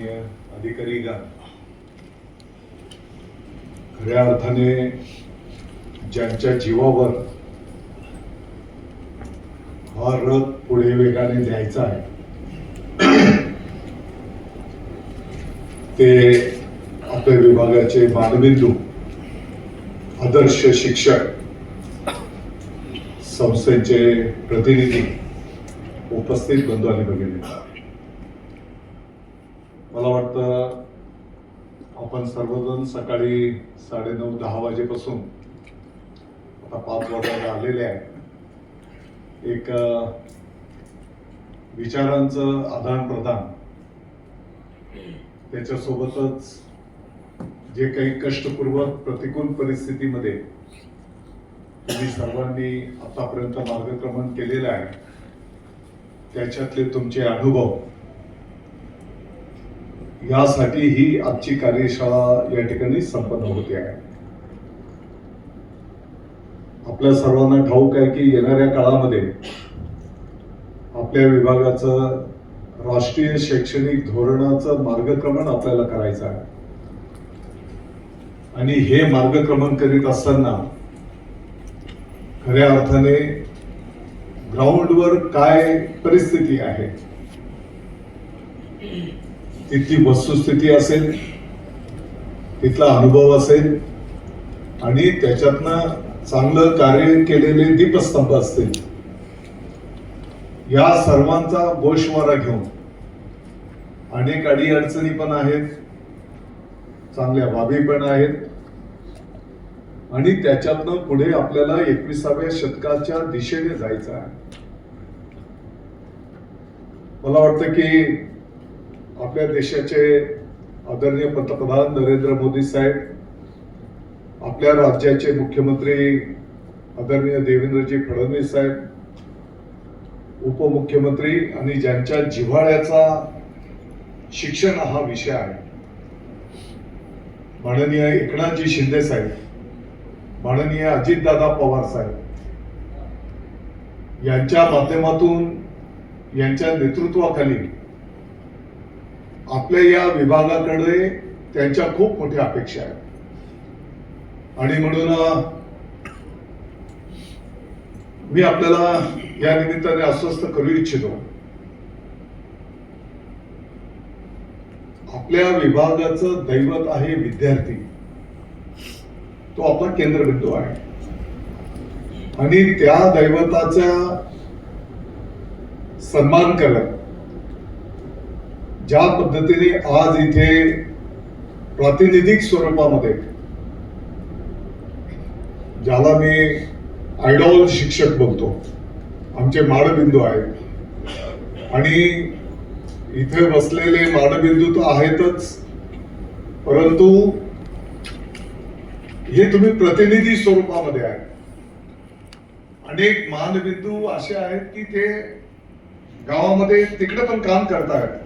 माननीय अधिकारीगण खऱ्या अर्थाने ज्यांच्या जीवावर हा रथ पुढे वेगाने द्यायचा आहे ते आपल्या विभागाचे मानबिंदू आदर्श शिक्षक संस्थेचे प्रतिनिधी उपस्थित बंधू आणि भगिनी. मला वाटतं आपण सर्वजण सकाळी साडेनऊ दहा वाजेपासून आता पाच वाजायला आलेले आहे. एक विचारांचं आदान प्रदान त्याच्यासोबतच जे काही कष्टपूर्वक प्रतिकूल परिस्थितीमध्ये तुम्ही सर्वांनी आतापर्यंत मार्गक्रमण केलेलं आहे त्याच्यातले तुमचे अनुभव. यासाठी ही आजची कार्यशाळा या ठिकाणी संपन्न होते आहे. आपल्या सर्वांना ठाऊक आहे की येणाऱ्या काळामध्ये आपल्या विभागाचं राष्ट्रीय शैक्षणिक धोरणाचं मार्गक्रमण आपल्याला करायचं आहे. आणि हे मार्गक्रमण करीत असताना खऱ्या अर्थाने ग्राउंडवर काय परिस्थिती आहे? तिथली वस्तुस्थिती असेल तिथला अनुभव असेल आणि त्याच्यातनं चांगलं कार्य केलेले दीपस्तंभ असतील. या सर्वांचा गोषवारा घेऊन अनेक अडी अडचणी पण आहेत चांगल्या बाबी पण आहेत आणि त्याच्यातनं पुढे आपल्याला एकविसाव्या शतकाच्या दिशेने जायचं आहे. मला वाटतं की आपल्या देशाचे आदरणीय पंतप्रधान नरेंद्र मोदी साहेब आपल्या राज्याचे मुख्यमंत्री आदरणीय देवेंद्रजी फडणवीस साहेब उपमुख्यमंत्री आणि ज्यांच्या जिव्हाळ्याचा शिक्षण हा विषय आहे. माननीय एकनाथजी शिंदे साहेब माननीय अजितदादा पवार साहेब यांच्या माध्यमातून यांच्या नेतृत्वाखाली आपल्या या विभागाकडे त्यांच्या खूप मोठ्या अपेक्षा आहेत आणि म्हणून मी आपल्याला या निमित्ताने अस्वस्थ करू इच्छितो. आपल्या विभागाचं दैवत आहे विद्यार्थी. तो आपला केंद्रबिंदू आहे. आणि त्या दैवताचा सन्मान करत ज्या पद्धतीने आज इथे प्रातिनिधिक स्वरूपामध्ये ज्याला मी आयडॉल शिक्षक बोलतो आमचे माडबिंदू आहेत. आणि इथे बसलेले माडबिंदू तर आहेतच परंतु हे तुम्ही प्रतिनिधी स्वरूपामध्ये आहे. अनेक मानबिंदू असे आहेत की ते गावामध्ये तिकडे पण काम करतायत.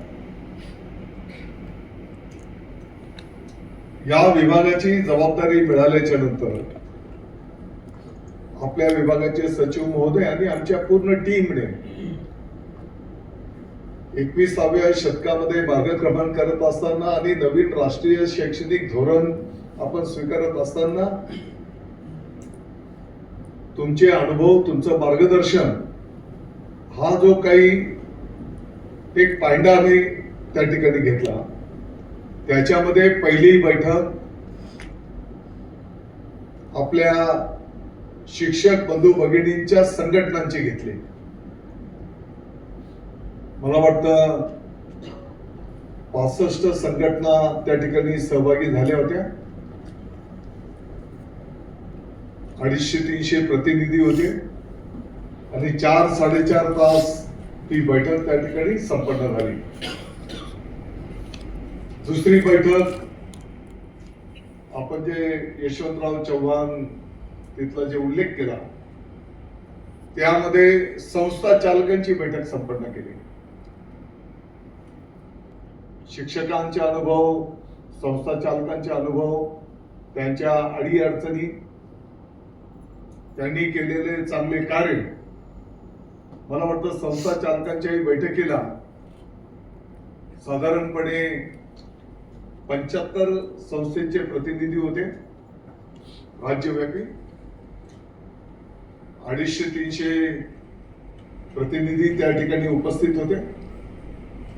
या विभागाची जबाबदारी मिळाल्याच्या नंतर आपल्या विभागाचे सचिव महोदय आणि आमच्या पूर्ण टीमने एकविसाव्या शतकामध्ये मार्गक्रमण करत असताना आणि नवीन राष्ट्रीय शैक्षणिक धोरण आपण स्वीकारत असताना तुमचे अनुभव तुमचं मार्गदर्शन हा जो काही एक पायंडा आम्ही त्या ठिकाणी घेतला. त्याच्यामध्ये पहिली बैठक आपल्या शिक्षक बंधू भगिनींच्या संघटनांची घेतली. मला वाटतं पासष्ट संघटना त्या ठिकाणी सहभागी झाल्या होत्या. अडीचशे तीनशे प्रतिनिधी होते. आणि चार साडेचार तास ती बैठक त्या ठिकाणी संपन्न झाली. दुसरी बैठक आपण जे यशवंतराव चव्हाण तिथला जे उल्लेख केला त्यामध्ये संस्था चालकांची बैठक संपन्न केली. शिक्षकांचे अनुभव संस्था चालकांचे अनुभव त्यांच्या अडी अडचणी त्यांनी केलेले चांगले कार्य. मला वाटतं संस्था चालकांच्याही बैठकीला साधारणपणे पंच्याहत्तर संस्थेचे प्रतिनिधी होते. राज्यव्यापी. अडीचशे तीनशे प्रतिनिधी त्या ठिकाणी उपस्थित होते.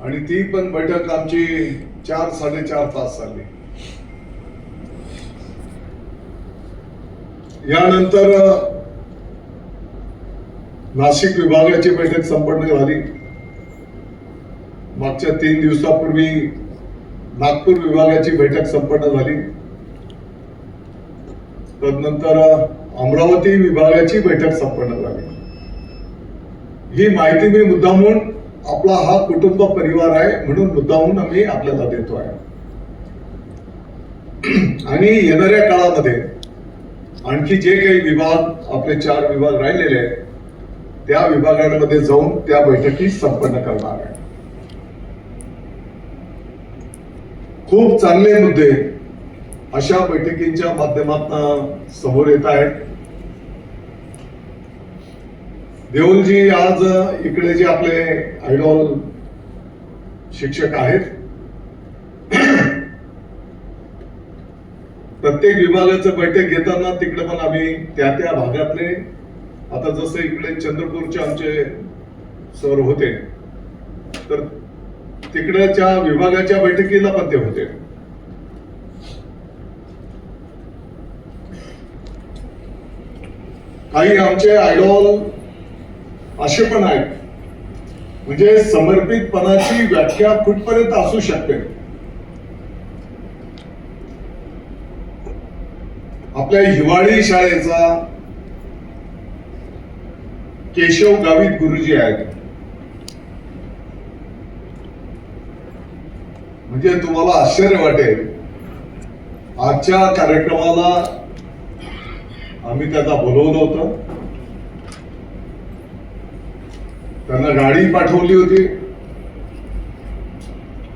आणि ती पण बैठक आमची चार साडेचार तास चालली. यानंतर नाशिक विभागाची बैठक संपन्न झाली. मागच्या तीन दिवसापूर्वी नागपूर विभागाची बैठक संपन्न झाली. तदनंतर अमरावती विभागाची बैठक संपन्न झाली. ही माहिती मी मुद्दामून आपला हा कुटुंब परिवार आहे म्हणून मुद्दामून आम्ही आपल्याला देतो आहे. आणि येणाऱ्या काळामध्ये आणखी जे काही विभाग आपले चार विभाग राहिलेले आहेत त्या विभागांमध्ये जाऊन त्या बैठकी संपन्न करणार आहे. खूप चांगले मुद्दे अशा बैठकींच्या माध्यमातून समोर येत आहेत. देऊलजी आज इकडे जे आपले आयडॉल शिक्षक आहेत प्रत्येक विभागाचं बैठक घेताना तिकडे पण आम्ही त्या त्या भागातले. आता जसं इकडे चंद्रपूरचे आमचे सर होते तर तिकडच्या विभागाच्या बैठकीला पण ते होते. काही आमचे आयडॉल असे पण आहेत. म्हणजे समर्पितपणाची व्याख्या कुठपर्यंत असू शकते? आपल्या हिवाळी शाळेचा केशव गावित गुरुजी आहेत. म्हणजे तुम्हाला आश्चर्य वाटेल. आजच्या कार्यक्रमाला आम्ही त्याला बोलवलं होतं. त्यांना गाडी पाठवली होती.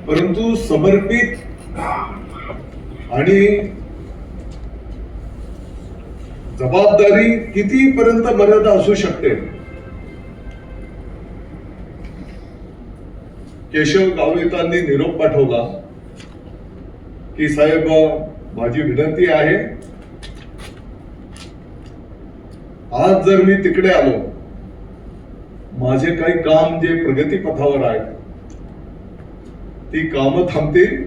परंतु समर्पित आणि जबाबदारी कितीपर्यंत मर्यादा असू शकते? केशव गावितांनी निरोप पाठवला की साहेब माझी विनंती आहे आज जर मी तिकडे आलो माझे काही काम जे प्रगतीपथावर आहे ती कामं थांबतील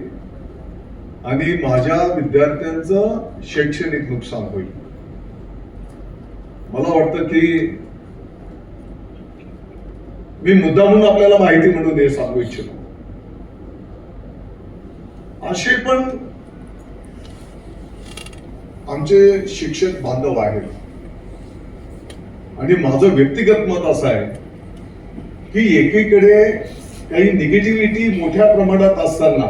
आणि माझ्या विद्यार्थ्यांचं शैक्षणिक नुकसान होईल. मला वाटतं की मी मुद्दा म्हणून आपल्याला माहिती म्हणून हे सांगू इच्छितो. असे पण आमचे शिक्षक बांधव आहेत. आणि माझं व्यक्तिगत मत असं आहे की एकीकडे काही निगेटिव्हिटी मोठ्या प्रमाणात असताना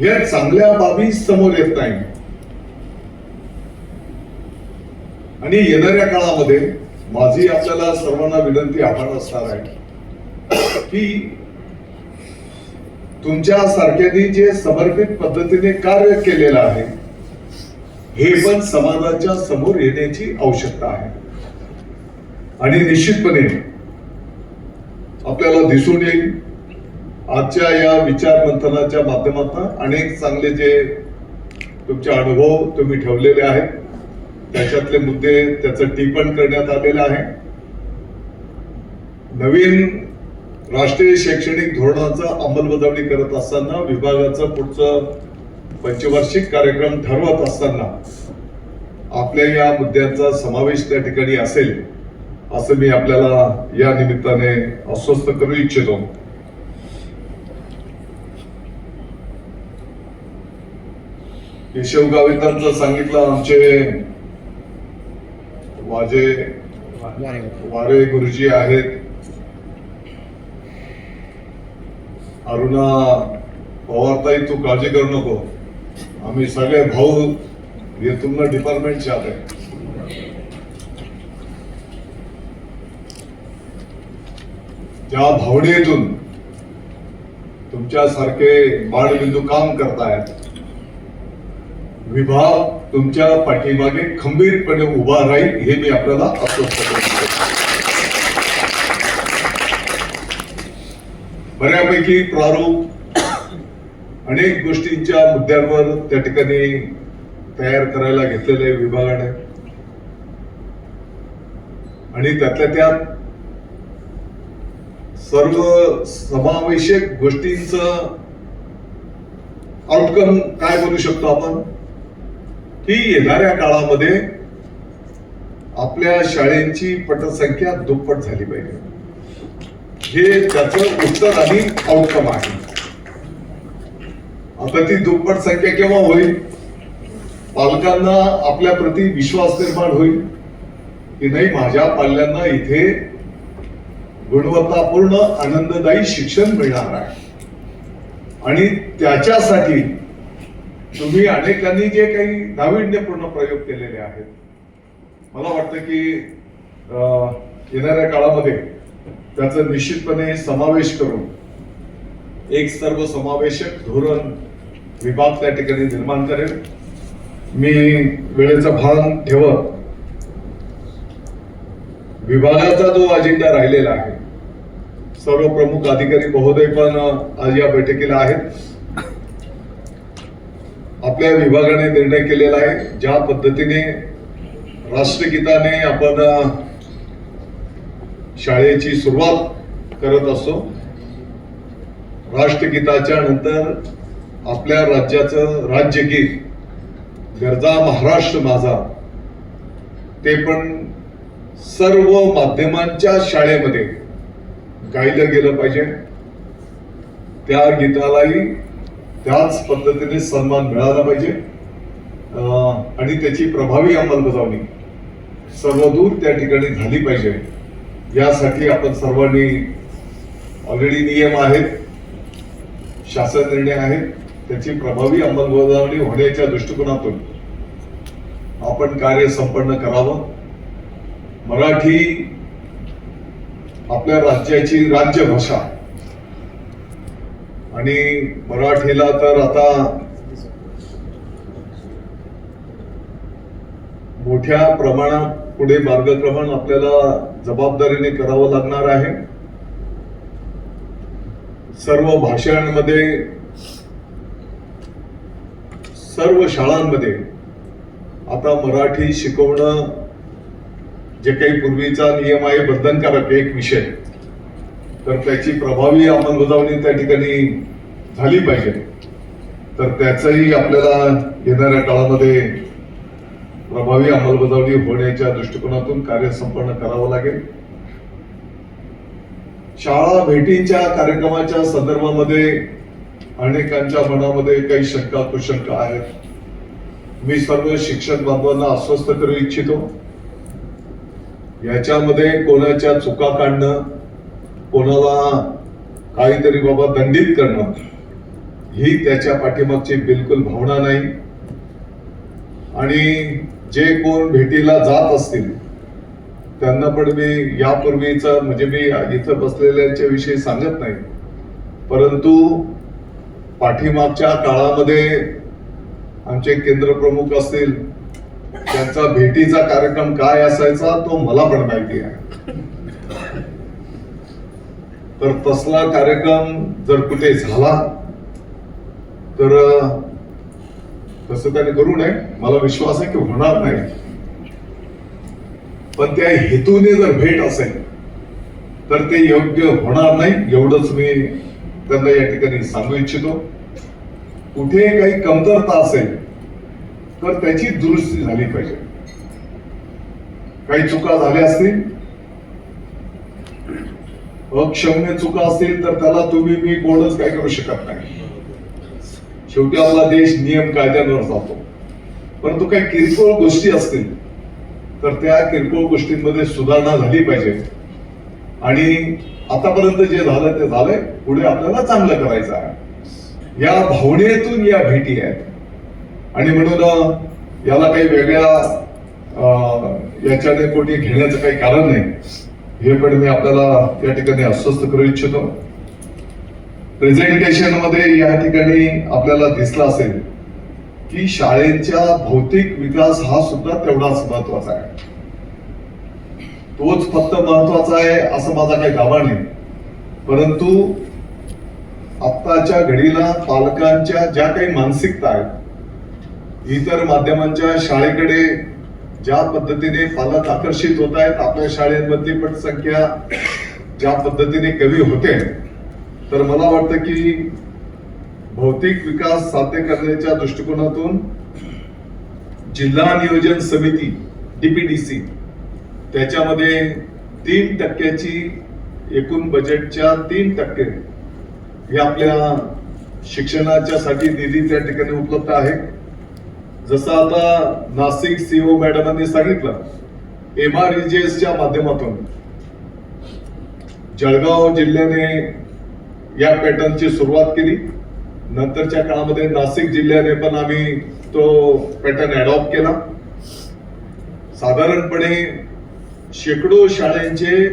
या चांगल्या बाबी समोर येत नाही. आणि येणाऱ्या काळामध्ये माझी आपल्याला सर्वांना विनंती आपण असणार आहे की तुमच्या सारख्यांनी जे समर्पित पद्धतीने कार्य केलेलं आहे हे पण समाजाच्या समोर येण्याची आवश्यकता आहे. आणि निश्चितपणे आपल्याला दिसून येईल आजच्या या विचार मंथनाच्या माध्यमातून अनेक चांगले जे तुमचे अनुभव तुम्ही ठेवलेले आहेत त्याच्यातले मुद्दे त्याचं टिपण करण्यात आलेलं आहे. नवीन राष्ट्रीय शैक्षणिक धोरणाचा अंमलबजावणी करत असताना विभागाचं पुढचं पंचवार्षिक कार्यक्रम ठरवत असताना आपल्या या मुद्द्यांचा समावेश त्या ठिकाणी असेल असं मी आपल्याला या निमित्ताने अस्वस्थ करू इच्छितो. केशव गावितांचं सांगितलं आमचे माझे वारे गुरुजी आहेत. अरुणा पवारताई तू काळजी करू नको. आम्ही सगळे भाऊ हे तुम्हाला डिपार्टमेंटचे आले ज्या भावनेतून तुमच्यासारखे बाळबिंदू काम करतायत विभाग तुमच्या पाठीमागे खंबीरपणे उभा राहील हे मी आपल्याला आश्वस्त बऱ्यापैकी प्रारूप अनेक गोष्टींच्या मुद्द्यांवर त्या ठिकाणी तयार करायला घेतलेले विभागाने आणि त्यातल्या त्यात सर्व समावेशक गोष्टींच आउटकम काय बोलू शकतो आपण? ही येणाऱ्या काळामध्ये आपल्या शाळेंची पटसंख्या दुप्पट झाली पाहिजे. हे त्याचं उत्तर आणि आउटकम आहे. आता ती दुप्पट संख्या केव्हा होईल? पालकांना आपल्या प्रती विश्वास निर्माण होईल. की नाही माझ्या पाल्यांना इथे गुणवत्तापूर्ण आनंददायी शिक्षण मिळणार आहे. आणि त्याच्यासाठी तुम्ही अनेकांनी जे काही नाविन्यपूर्ण प्रयोग केलेले आहेत मला वाटतं की येणाऱ्या काळामध्ये त्याचा निश्चितपणे समावेश करून एक सर्व समावेशक धोरण विभाग त्या ठिकाणी निर्माण करेल. मी वेळेचा भान ठेवत विभागाचा जो अजेंडा राहिलेला आहे सर्व प्रमुख अधिकारी महोदय पण आज या बैठकीला आहेत. आपल्या विभागाने निर्णय केलेला आहे. ज्या पद्धतीने राष्ट्रगीताने आपण शाळेची सुरुवात करत असतो राष्ट्रगीताच्या नंतर आपल्या राज्याचं राज्यगीत गरजा महाराष्ट्र माझा ते पण सर्व माध्यमांच्या शाळेमध्ये गायलं गेलं पाहिजे. त्या गीतालाही त्याच पद्धतीने सन्मान मिळाला पाहिजे. आणि त्याची प्रभावी अंमलबजावणी सर्वदूर त्या ठिकाणी झाली पाहिजे. यासाठी आपण सर्वांनी ऑलरेडी नियम आहेत. शासन निर्णय आहेत. त्याची प्रभावी अंमलबजावणी होण्याच्या दृष्टिकोनातून आपण कार्य संपन्न करावं. मराठी आपल्या राज्याची राज्यभाषा आणि मराठीला तर आता मोठ्या प्रमाणात पुढे मार्गक्रमण आपल्याला जबाबदारीने करावं लागणार आहे. सर्व भाषांमध्ये सर्व शाळांमध्ये आता मराठी शिकवणं जे काही पूर्वीचा नियम आहे बंधनकारक एक विषय. तर त्याची प्रभावी अंमलबजावणी त्या ठिकाणी झाली पाहिजे. तर त्याचाही आपल्याला येणाऱ्या काळामध्ये प्रभावी अंमलबजावणी होण्याच्या दृष्टिकोनातून कार्य संपन्न करावं लागेल. शाळा भेटींच्या कार्यक्रमाच्या संदर्भामध्ये अनेकांच्या मनामध्ये काही शंका कुशंका आहेत. मी सर्व शिक्षक बांधवांना अस्वस्थ करू इच्छितो. याच्यामध्ये कोणाच्या चुका काढणं कोणाला काहीतरी बाबा दंडित करणं ही त्याच्या पाठीमागची बिलकुल भावना नाही. आणि जे कोण भेटीला जात असतील त्यांना पण मी यापूर्वीचं म्हणजे मी इथं बसलेल्यांच्या विषयी सांगत नाही. परंतु पाठीमागच्या काळामध्ये आमचे केंद्र प्रमुख असतील त्यांचा भेटीचा कार्यक्रम काय असायचा तो मला पण माहिती आहे. तर तसला कार्यक्रम जर कुठे झाला तर तसं त्याने करू नये. मला विश्वास आहे की होणार नाही. पण त्या हेतूने जर भेट असेल तर ते योग्य होणार नाही एवढंच मी त्यांना या ठिकाणी सांगू इच्छितो. कुठे काही कमतरता असेल तर त्याची दुरुस्ती झाली पाहिजे. काही चुका झाल्या असतील अक्षम्य चुका असतील तर त्याला तुम्ही मी कोणच काय करू शकत नाही. शेवटी आपला देश नियम कायद्यांवर जातो परंतु काही किरकोळ गोष्टी असतील तर त्या किरकोळ गोष्टींमध्ये सुधारणा झाली पाहिजे. आणि आतापर्यंत जे झालं ते झालंय. पुढे आपल्याला चांगलं करायचं आहे. या भावनेतून या भेटी आहेत. आणि म्हणून याला काही वेगळ्या याच्याने कोणी घेण्याचं काही कारण नाही. हे पण मी आपल्याला या ठिकाणी अस्वस्थ करू इच्छितो. प्रेझेंटेशनमध्ये या ठिकाणी आपल्याला दिसला असेल की शाळेच्या भौतिक विकास हा सुद्धा तेवढाच महत्त्वाचा आहे. तोच फक्त महत्त्वाचा आहे असं माझा काही दावा नाही. परंतु आत्ताच्या घडीला पालकांच्या ज्या काही मानसिकता आहेत इतर माध्यमांच्या शाळेकडे ज्या पद्धतीने पालक आकर्षित होत आहेत आपल्या शाळेमधली पण संख्या ज्या पद्धतीने कमी होते तर मला वाटतं की भौतिक विकास साध्य करण्याच्या दृष्टिकोनातून जिल्हा नियोजन समिती डीपीडीसी त्याच्यामध्ये तीन टक्क्याची एकूण बजेटच्या तीन टक्के हे आपल्या शिक्षणाच्या साठी निधी त्या ठिकाणी उपलब्ध आहे. जसं आता नाशिक सीओ मॅडमांनी सांगितलं एम आर च्या माध्यमातून जळगाव जिल्ह्याने या पॅटर्नची सुरुवात केली. नंतरच्या काळामध्ये नाशिक जिल्ह्याने पण आम्ही तो पॅटर्न अडॉप्ट केला. साधारणपणे शेकडो शाळेंचे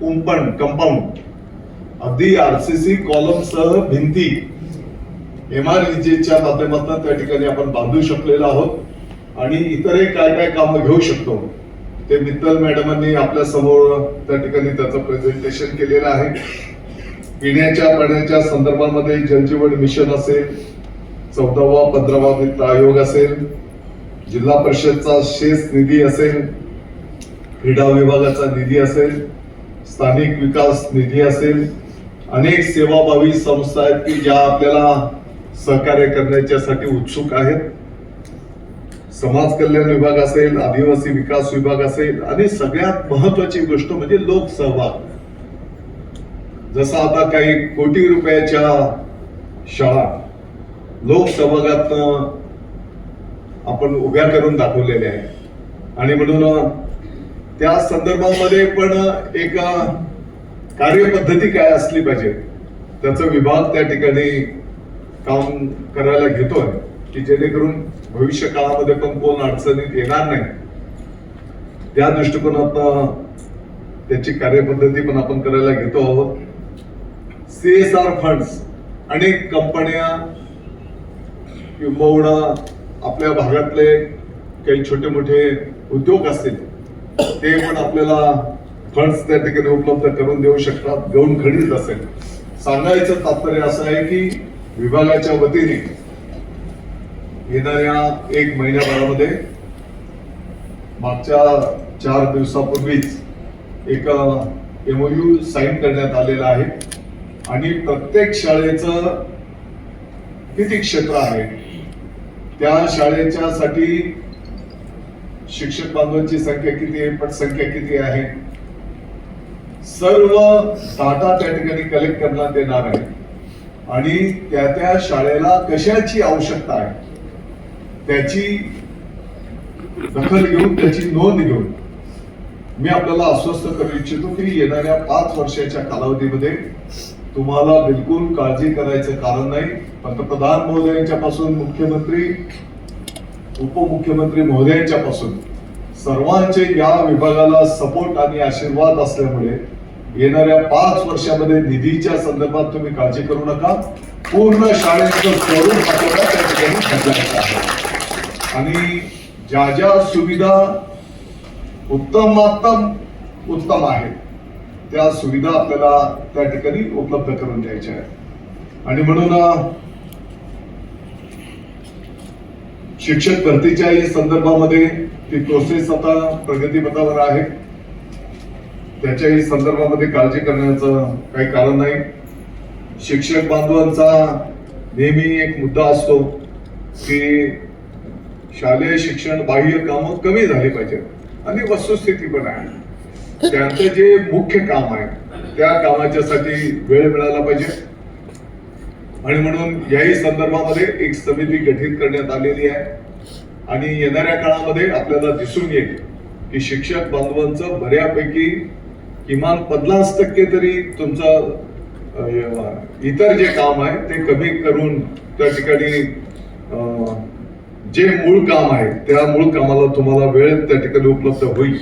कुंपण कंपाऊंड अगदी आरसीसी कॉलम सह भिंती एम आर माध्यमातून त्या ठिकाणी आपण बांधू शकलेलो आहोत. आणि इतरही काय काय कामं घेऊ शकतो ते मित्तल मॅडमांनी आपल्यासमोर त्या ठिकाणी त्याचं प्रेझेंटेशन केलेलं आहे. पिण्याच्या पाण्याच्या संदर्भामध्ये जलजीवन मिशन असेल चौदावा पंधरावा वित्त आयोग असेल जिल्हा परिषदचा शेस निधी असेल क्रीडा विभागाचा निधी असेल स्थानिक विकास निधी असेल अनेक सेवाभावी संस्था आहेत की ज्या आपल्याला सहकार्य करण्याच्यासाठी उत्सुक आहेत. समाज कल्याण विभाग असेल आदिवासी विकास विभाग असेल आणि सगळ्यात महत्वाची गोष्ट म्हणजे लोकसहभाग. जसं आता काही कोटी रुपयाच्या शाळा लोकसहभागातनं आपण उभ्या करून दाखवलेल्या आहेत. आणि म्हणून त्या संदर्भामध्ये पण एक कार्यपद्धती काय असली पाहिजे त्याचा विभाग त्या ठिकाणी काम करायला घेतोय की जेणेकरून भविष्य काळामध्ये पण कोण अडचणीत येणार नाही. त्या दृष्टिकोनातनं त्याची कार्यपद्धती पण आपण करायला घेतो आहोत. सीएसआर फंड्स अनेक कंपन्या किंबहुना आपल्या भागातले काही छोटे मोठे उद्योग असतील ते पण आपल्याला फंड्स त्या ठिकाणी उपलब्ध करून देऊ शकतात घेऊन खडीत असेल. सांगायचं तात्पर्य असं आहे की विभागाच्या वतीने येणाऱ्या एक महिन्याभरामध्ये मागच्या चार दिवसापूर्वीच एक एमओयू साईन करण्यात आलेला आहे. आणि प्रत्येक शाळेचं किती क्षेत्र आहे? त्या शाळेच्या साठी शिक्षक बांधवांची संख्या किती आहे? पटसंख्या किती आहे? सर्व डाटा त्या ठिकाणी कलेक्ट करण्यात येणार आहे. आणि त्या त्या शाळेला कशाची आवश्यकता आहे? त्याची दखल घेऊन त्याची नोंद घेऊन मी आपल्याला अस्वस्थ करू इच्छितो की येणाऱ्या पाच वर्षाच्या कालावधीमध्ये तुम्हाला बिलकुल काळजी करायचं कारण नाही. पंतप्रधान महोदयांच्या पासून मुख्यमंत्री उपमुख्यमंत्री महोदयांच्या पासून सर्वांचे या विभागाला सपोर्ट आणि आशीर्वाद असल्यामुळे येणाऱ्या पाच वर्षामध्ये निधीच्या संदर्भात तुम्ही काळजी करू नका. पूर्ण शाळेचं स्वरूप आपल्याला त्या ठिकाणी आहे. आणि ज्या ज्या सुविधा उत्तमात्तम उत्तम आहेत त्या सुविधा आपल्याला त्या ठिकाणी उपलब्ध करून द्यायच्या आहेत. आणि म्हणून अं, शिक्षक भरतीच्याही संदर्भामध्ये ती प्रोसेस आता प्रगतीपथावर आहे. त्याच्याही संदर्भामध्ये काळजी करण्याचं काही कारण नाही. शिक्षक बांधवांचा नेहमी एक मुद्दा असतो की शालेय शिक्षण बाह्य कामं कमी झाली पाहिजेत आणि वस्तुस्थिती पण आहे. त्यांचं जे मुख्य काम आहे त्या कामाच्यासाठी वेळ मिळाला पाहिजे. आणि म्हणून याही संदर्भामध्ये एक समिती गठीत करण्यात आलेली आहे. आणि येणाऱ्या काळामध्ये आपल्याला दिसून येईल की शिक्षक बांधवांचं बऱ्यापैकी किमान पन्नास टक्के तरी तुमचं इतर जे काम आहे ते कमी करून त्या ठिकाणी अं, जे मूळ काम आहे त्या मूळ कामाला तुम्हाला वेळ त्या ठिकाणी उपलब्ध होईल.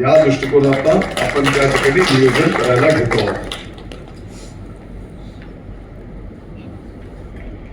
या दृष्टिकोनातून आपण त्या ठिकाणी नियोजन करायला घेतो. आहोत